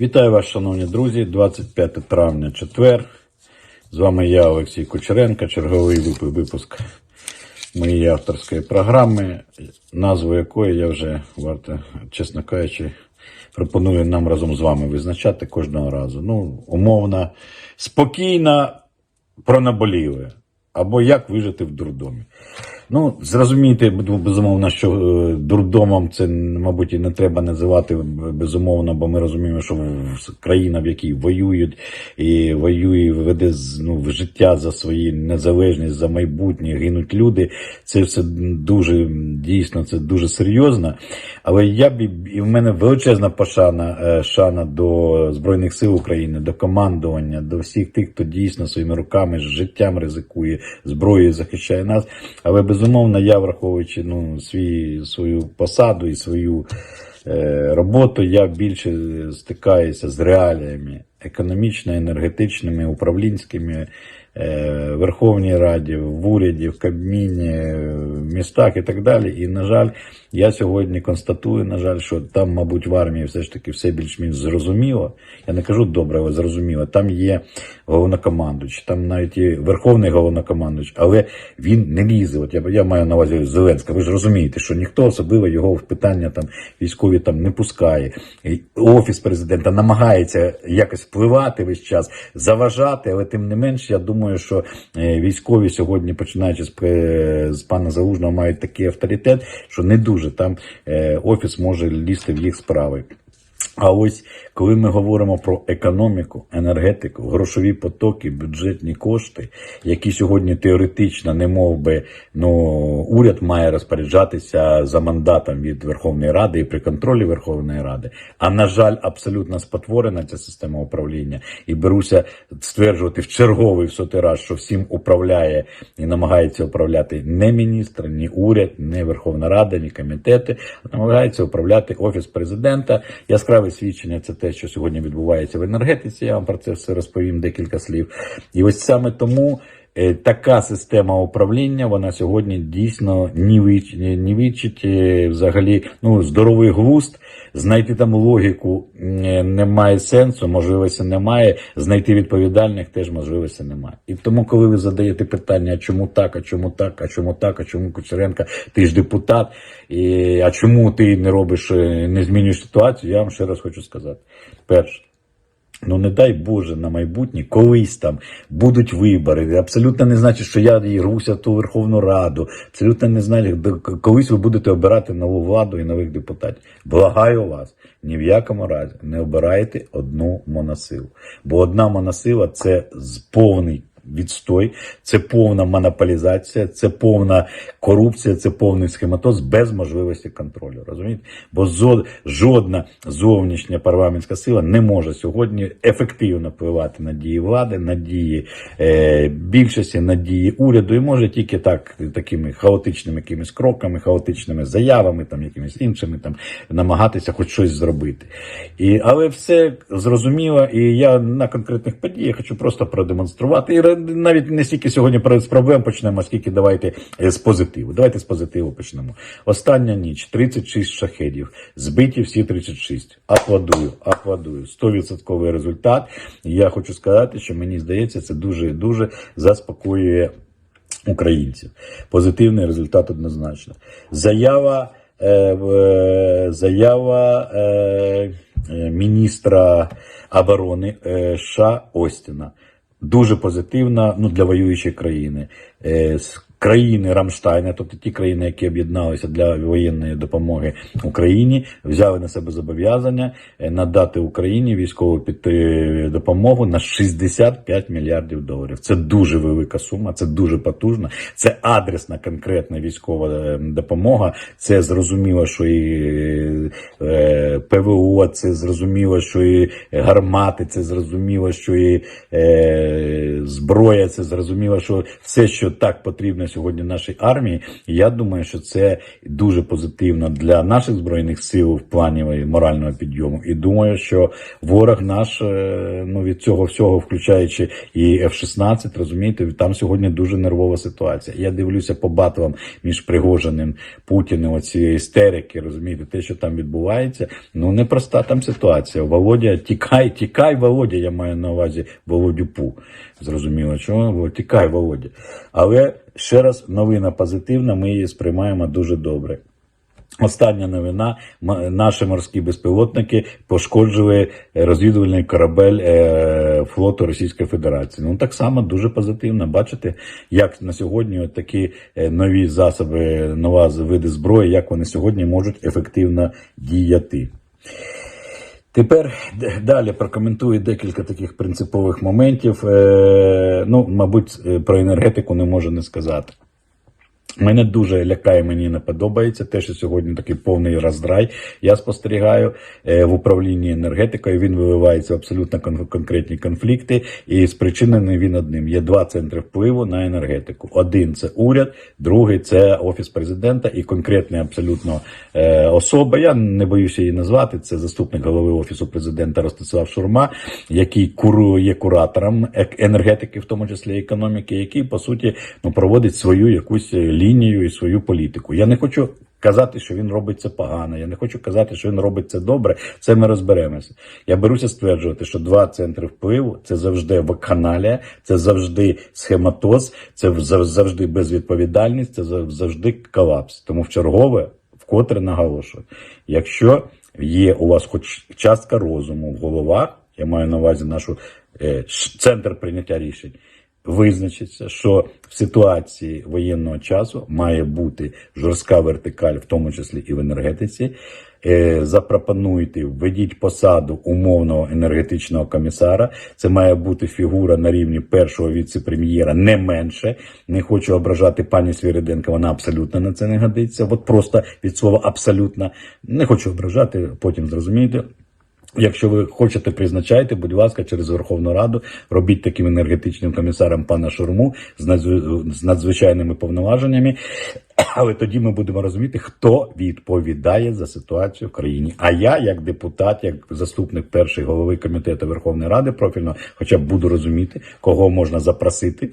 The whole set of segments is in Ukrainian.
Вітаю вас, шановні друзі. 25 травня, четвер. З вами я, Олексій Кучеренко, черговий випуск моєї авторської програми, назву якої я вже, варто, чесно кажучи, пропоную нам разом з вами визначати кожного разу. Ну, умовно, спокійно про наболіле. Або як вижити в дурдомі. Ну, зрозумійте, безумовно, що е, дурдомом це, мабуть, і не треба називати безумовно, бо ми розуміємо, що країна, в якій воюють, і воює, веде ну, в життя за свої незалежність, за майбутнє, гинуть люди. Це все дуже дійсно, це дуже серйозно. Але я б і- в мене величезна пошана е, шана до Збройних сил України, до командування, до всіх тих, хто дійсно своїми руками, життям ризикує, зброєю захищає нас. Але безумовно, я враховуючи ну, свій, свою посаду і свою е, роботу, я більше стикаюся з реаліями економічно, енергетичними, управлінськими. е, Верховній Раді, в уряді, в Кабміні, в містах і так далі. І, на жаль, я сьогодні констатую, на жаль, що там, мабуть, в армії все ж таки все більш-менш зрозуміло. Я не кажу добре, але зрозуміло. Там є головнокомандуючий, там навіть є верховний головнокомандуючий, але він не лізе. От я, я маю на увазі Зеленська. Ви ж розумієте, що ніхто особливо його в питання там військові там не пускає. Офіс президента намагається якось впливати весь час, заважати, але тим не менш, я думаю, що е, військові сьогодні, починаючи з, е, з пана Залужного, мають такий авторитет, що не дуже там е, офіс може лізти в їх справи. А ось коли ми говоримо про економіку, енергетику, грошові потоки, бюджетні кошти, які сьогодні теоретично, не мов би, ну, уряд має розпоряджатися за мандатом від Верховної Ради і при контролі Верховної Ради. А на жаль, абсолютно спотворена ця система управління, і беруся стверджувати в черговий в сотий раз, що всім управляє і намагається управляти не міністр, ні уряд, не Верховна Рада, ні комітети, а намагається управляти офіс президента. Яскраве свідчення це те, що сьогодні відбувається в енергетиці. Я вам про це все розповім декілька слів. І ось саме тому. Е, Така система управління, вона сьогодні дійсно нівич- нівичить е, взагалі ну, здоровий глузд. Знайти там логіку немає сенсу, можливості немає. Знайти відповідальних теж можливості немає. І тому, коли ви задаєте питання, а чому так, а чому так, а чому так, а чому Кучеренка, ти ж депутат, і, а чому ти не робиш, е, не змінюєш ситуацію, я вам ще раз хочу сказати. Перше. Ну, не дай Боже, на майбутнє, колись там будуть вибори. Абсолютно не значить, що я рвуся в ту Верховну Раду. Абсолютно не значить, колись ви будете обирати нову владу і нових депутатів. Благаю вас, ні в якому разі не обирайте одну моносилу. Бо одна моносила це повний відстой, це повна монополізація, це повна корупція, це повний схематоз без можливості контролю. Розумієте? Бо жодна зовнішня парламентська сила не може сьогодні ефективно впливати на дії влади, на дії е, більшості, на дії уряду, і може тільки так, такими хаотичними якимись кроками, хаотичними заявами, там якимись іншими, там намагатися хоч щось зробити. І, але все зрозуміло, і я на конкретних подіях хочу просто продемонструвати. І навіть не стільки сьогодні з проблем почнемо, скільки давайте е, з позитиву. Давайте з позитиву почнемо. Остання ніч 36 шахедів, збиті всі 36. Аплодую, аплодую. 100% результат. Я хочу сказати, що мені здається, це дуже дуже заспокоює українців. Позитивний результат однозначно. Заява. е, е, Заява міністра оборони США Остіна дуже позитивна ну, для воюючої країни. Е, країни Рамштайна, тобто ті країни, які об'єдналися для воєнної допомоги Україні, взяли на себе зобов'язання е, надати Україні військову допомогу на 65 мільярдів доларів. Це дуже велика сума, це дуже потужна, це адресна конкретна військова е, допомога. Це зрозуміло, що і е, ПВО, це зрозуміло, що і гармати, це зрозуміло, що і зброя, це зрозуміло, що все, що так потрібно сьогодні нашій армії. Я думаю, що це дуже позитивно для наших збройних сил в плані морального підйому. І думаю, що ворог наш е, ну від цього всього, включаючи і F-16, розумієте, там сьогодні дуже нервова ситуація. Я дивлюся по батлам між Пригожиним Путіним, оцієї істерики, розумієте, те, що там відбувається. Ну, непроста там ситуація. Володя, тікай, тікай, Володя, я маю на увазі Володю Пу. Зрозуміло, чому? Тікай, Володя. Але ще раз, новина позитивна, ми її сприймаємо дуже добре. Остання новина: наші морські безпілотники пошкоджили розвідувальний корабель е, флоту Російської Федерації. Ну так само дуже позитивно. Бачите, як на сьогодні от такі е, нові засоби, нова види зброї, як вони сьогодні можуть ефективно діяти. Тепер далі прокоментую декілька таких принципових моментів. Е, ну, мабуть, е, про енергетику не можу не сказати. Мене дуже лякає, мені не подобається те, що сьогодні такий повний роздрай. Я спостерігаю е, в управлінні енергетикою. Він виливається в абсолютно конкретні конфлікти, і спричинений він одним. Є два центри впливу на енергетику. Один це уряд, другий це офіс президента і конкретна абсолютно е, особа. Я не боюся її назвати. Це заступник голови офісу президента Ростислав Шурма, який є куратором енергетики, в тому числі економіки, який по суті ну проводить свою якусь е, лінію і свою політику. Я не хочу. Казати, що він робить це погано. Я не хочу казати, що він робить це добре. Це ми розберемося. Я беруся стверджувати, що два центри впливу це завжди вакханалія, це завжди схематоз, це завжди безвідповідальність, це завжди колапс. Тому в чергове вкотре наголошую, якщо є у вас хоч частка розуму в головах, я маю на увазі нашу е, центр прийняття рішень. Визначиться, що в ситуації воєнного часу має бути жорстка вертикаль, в тому числі і в енергетиці. Е, запропонуйте, введіть посаду умовного енергетичного комісара. Це має бути фігура на рівні першого віце-прем'єра, не менше. Не хочу ображати пані Свіриденко, вона абсолютно на це не годиться. От просто від слова абсолютно не хочу ображати, потім зрозумієте. Якщо ви хочете призначайте, будь ласка, через Верховну Раду робіть таким енергетичним комісаром пана Шурму з надзв- з надзвичайними повноваженнями. Але тоді ми будемо розуміти, хто відповідає за ситуацію в країні. А я, як депутат, як заступник першої голови комітету Верховної Ради профільного, хоча б буду розуміти, кого можна запросити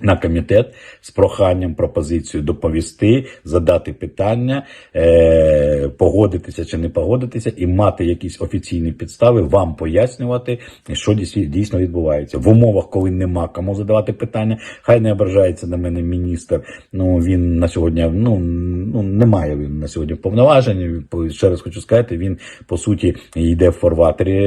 на комітет з проханням пропозицію доповісти, задати питання, е, погодитися чи не погодитися, і мати якісь офіційні підстави, вам пояснювати, що дійс- дійсно відбувається в умовах, коли нема кому задавати питання. Хай не ображається на мене міністр. Ну він на сьогодні ну, ну немає він на сьогодні повноважень. По- Ще раз хочу сказати, він по суті йде в форватері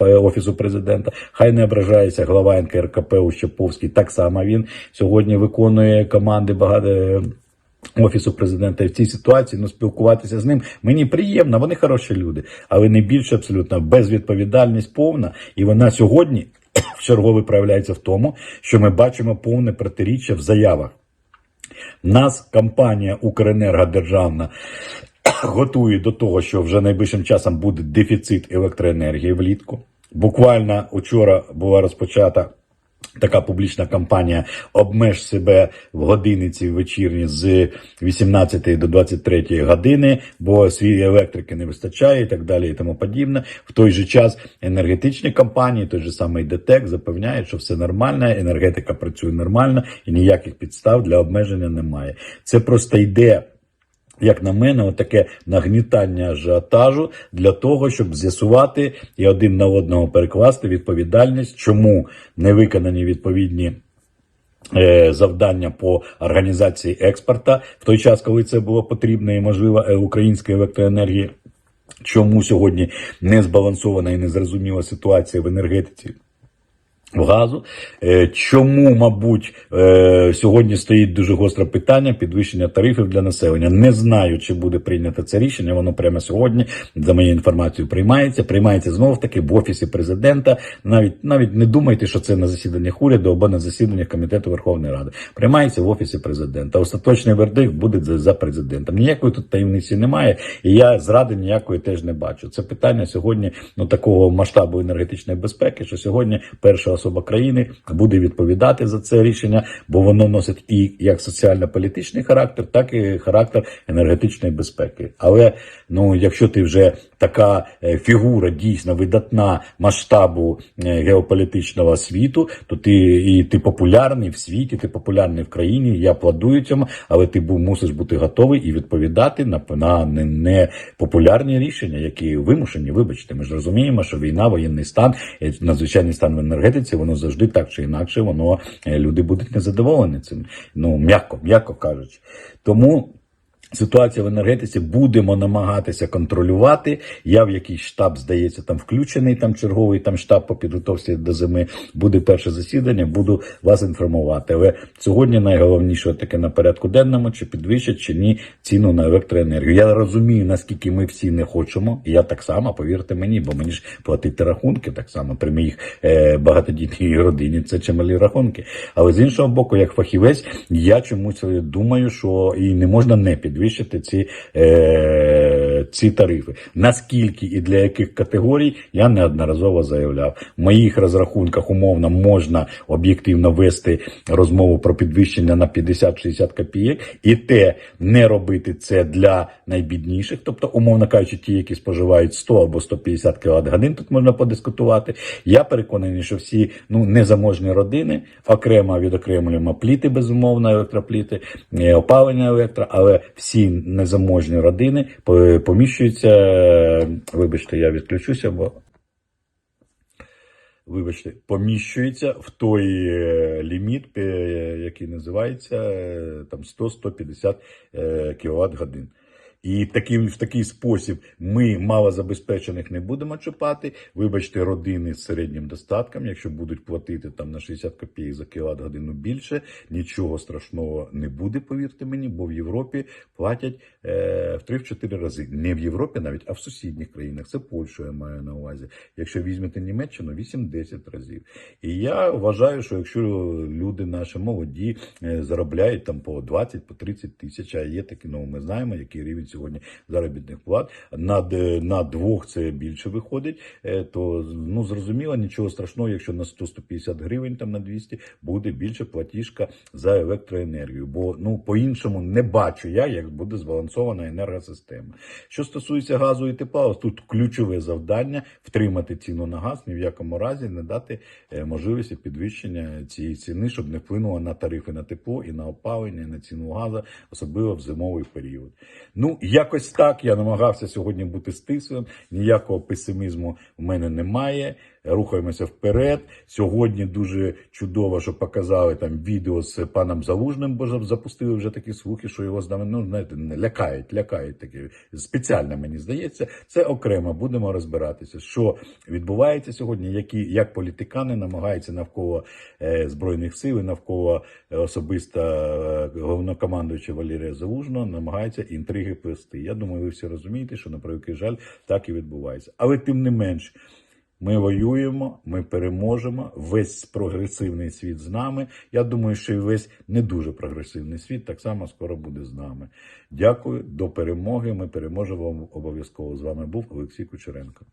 е, офісу президента. Хай не ображається глава НКРКП Ущеповський. Так само він сьогодні виконує команди багато. Офісу президента І в цій ситуації ну спілкуватися з ним мені приємно, вони хороші люди, але не більше абсолютно безвідповідальність повна, і вона сьогодні в чергове проявляється в тому, що ми бачимо повне протиріччя в заявах. Нас компанія Укренерго державна готує до того, що вже найближчим часом буде дефіцит електроенергії влітку. Буквально учора була розпочата. Така публічна кампанія обмеж себе в годиниці вечірні з 18 до 23 години, бо свій електрики не вистачає і так далі, і тому подібне. В той же час енергетичні компанії, той же самий ДТЕК, запевняють, що все нормально, енергетика працює нормально і ніяких підстав для обмеження немає. Це просто йде. Як на мене, таке нагнітання ажіотажу для того, щоб з'ясувати і один на одного перекласти відповідальність, чому не виконані відповідні е, завдання по організації експорта в той час, коли це було потрібно і можливо е, української електроенергії. Чому сьогодні не збалансована і незрозуміла ситуація в енергетиці? В газу. Е, Чому, мабуть, е, сьогодні стоїть дуже гостре питання підвищення тарифів для населення? Не знаю, чи буде прийнято це рішення. Воно прямо сьогодні, за моєю інформацією, приймається. Приймається знову таки в офісі президента. Навіть навіть не думайте, що це на засіданнях уряду або на засіданнях комітету Верховної Ради. Приймається в офісі президента. Остаточний вердикт буде за, за президентом. Ніякої тут таємниці немає, і я зради ніякої теж не бачу. Це питання сьогодні ну такого масштабу енергетичної безпеки, що сьогодні перша особа країни буде відповідати за це рішення, бо воно носить і як соціально-політичний характер, так і характер енергетичної безпеки. Але ну, якщо ти вже така е, фігура дійсно видатна масштабу е, геополітичного світу, то ти і ти популярний в світі, ти популярний в країні. Я аплодую цьому, але ти бу- мусиш бути готовий і відповідати на, на не, не популярні рішення, які вимушені. Вибачте, ми ж розуміємо, що війна, воєнний стан, е, надзвичайний стан в енергетиці, воно завжди так чи інакше, воно люди будуть незадоволені цим. Ну м'яко, м'яко кажучи. Тому. Ситуація в енергетиці будемо намагатися контролювати. Я в якийсь штаб, здається, там включений, там черговий там штаб по підготовці до зими. Буде перше засідання, буду вас інформувати. Але сьогодні найголовніше таке на порядку денному, чи підвищать, чи ні ціну на електроенергію. Я розумію, наскільки ми всі не хочемо. Я так само, повірте мені, бо мені ж платити рахунки так само при моїх е, багатодітній родині. Це чималі рахунки. Але з іншого боку, як фахівець, я чомусь думаю, що і не можна не підвищити ці, е, ці тарифи. Наскільки і для яких категорій я неодноразово заявляв. В моїх розрахунках умовно можна об'єктивно вести розмову про підвищення на 50-60 копійок, і те не робити це для найбідніших, тобто, умовно кажучи, ті, які споживають 100 або 150 кВт годин, тут можна подискутувати. Я переконаний, що всі ну незаможні родини окремо відокремлюємо пліти, безумовно, електропліти, е, опалення електро, але всі незаможні родини поміщуються. е, Вибачте, я відключуся, бо вибачте, поміщується в той е, ліміт, е, який називається е, там 100-150 кВт годин. І таким, в такий спосіб ми малозабезпечених не будемо чіпати. Вибачте, родини з середнім достатком, якщо будуть платити там на 60 копійок за кіловат годину більше, нічого страшного не буде, повірте мені, бо в Європі платять е, в 3-4 рази. Не в Європі навіть, а в сусідніх країнах. Це Польщу я маю на увазі. Якщо візьмете Німеччину, 8-10 разів. І я вважаю, що якщо люди наші молоді е, заробляють там по 20, по 30 тисяч, а є такі, ну ми знаємо, який рівень сьогодні заробітних плат. На, на двох це більше виходить, е, то ну зрозуміло, нічого страшного, якщо на 100-150 гривень там на 200 буде більше платіжка за електроенергію. Бо ну по-іншому не бачу я, як буде збалансована енергосистема. Що стосується газу і тепла, ось тут ключове завдання втримати ціну на газ, ні в якому разі не дати е, можливості підвищення цієї ціни, щоб не вплинуло на тарифи на тепло і на опалення, і на ціну газу, особливо в зимовий період. Ну, якось так я намагався сьогодні бути стислим. Ніякого песимізму в мене немає. Рухаємося вперед. Сьогодні дуже чудово, що показали там відео з паном Залужним, бо запустили вже такі слухи, що його з нами, ну знаєте, лякають, лякають такі спеціально, мені здається. Це окремо будемо розбиратися, що відбувається сьогодні, які як політикани намагаються навколо е, збройних сил, і навколо е, особисто е, головнокомандуюча Валерія Залужного намагаються інтриги плести. Я думаю, ви всі розумієте, що на превеликий жаль так і відбувається. Але тим не менш. Ми воюємо, ми переможемо. Весь прогресивний світ з нами. Я думаю, що і весь не дуже прогресивний світ так само скоро буде з нами. Дякую, до перемоги. Ми переможемо обов'язково. З вами був Олексій Кучеренко.